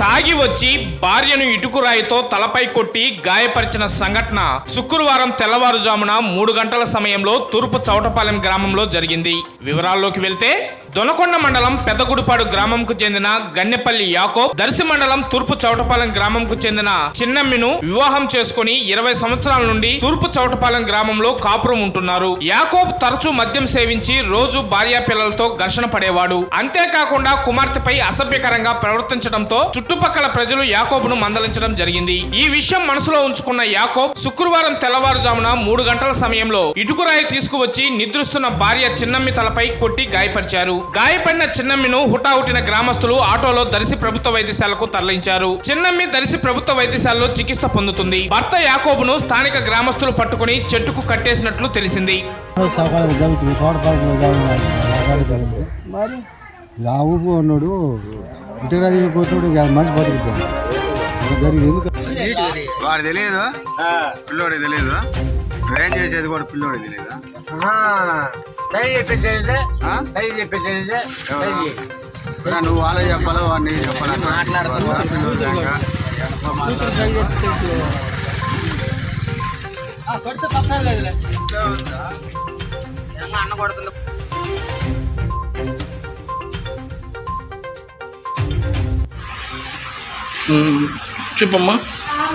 తాగి వచ్చి భార్యను ఇటుకురాయితో తలపై కొట్టి గాయపరిచిన సంఘటన శుక్రవారం తెల్లవారుజామున మూడు గంటల సమయంలో తూర్పు చౌటపాలెం గ్రామంలో జరిగింది. వివరాల్లోకి వెళ్తే దొనకొండ మండలం పెద్దగుడిపాడు గ్రామంకు చెందిన గన్నెపల్లి యాకోబ్ దర్శి మండలం తూర్పు చౌటపాలెం గ్రామంకు చెందిన చిన్నమ్మిను వివాహం చేసుకుని ఇరవై సంవత్సరాల నుండి తూర్పు చౌటపాలెం గ్రామంలో కాపురం ఉంటున్నారు. యాకోబ్ తరచూ మద్యం సేవించి రోజు భార్యా పిల్లలతో ఘర్షణ పడేవాడు. అంతేకాకుండా కుమార్తెపై అసభ్యకరంగా ప్రవర్తించడంతో చుట్టూ చుట్టుపక్కల ప్రజలు యాకోబును మందలించడం జరిగింది. ఈ విషయం మనసులో ఉంచుకున్న యాకోబ్ శుక్రవారం తెల్లవారుజామున మూడు గంటల సమయంలో ఇటుకురాయి తీసుకువచ్చి నిద్రిస్తున్న భార్య చిన్నమ్మి తలపై కొట్టి గాయపరిచారు. గాయపడిన చిన్నమ్మిను హుటాహుటిన గ్రామస్తులు ఆటోలో దర్శి ప్రభుత్వ వైద్యశాలకు తరలించారు. చిన్నమ్మి దర్శి ప్రభుత్వ వైద్యశాలలో చికిత్స పొందుతుంది. భర్త యాకోబును స్థానిక గ్రామస్తులు పట్టుకుని చెట్టుకు కట్టేసినట్లు తెలిసింది. మరి? ఇటుకరాజు కొట్టుడు మనిషి బతుకుతాడు. జరిగింది. వాడు తెలియదు? పిల్లోడికి తెలియదు. ట్రైన్ చేసేది కూడా పిల్లోడికి తెలియదు. దయ చెప్పేసేది? దయ చెప్పేసేది నువ్వు వాళ్ళే చెప్పాలి? వాడిని చెప్పాలి? చెప్పమ్మా బాగా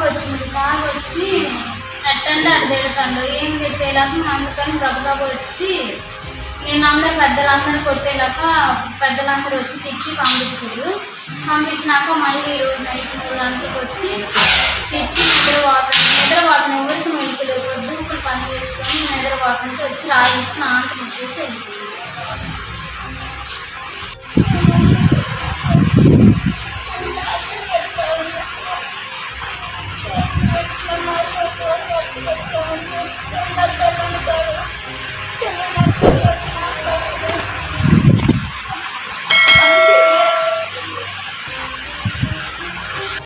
వచ్చింది బాగా వచ్చి ఎట్టంటే అటు తిడతాడు ఏం తిట్టేలాక అందుకని గబగబా వచ్చి నేను అందరు పెద్దలందరూ కొట్టేలాక పెద్దలందరూ వచ్చి తిట్టి పంపించారు. పంపించినాక మళ్ళీ ఈరోజు నైట్ మూడు గంటలకు వచ్చి తిట్టి నిద్ర వాటర్ నిద్ర వాటర్ ఎవరికి మెలుపులు పొద్దుకులు పని చేసుకొని నిద్ర వాటర్కి వచ్చి రాయిస్తే ఆంట ముసేసి వెళ్ళిపోయింది. ¡Vamos!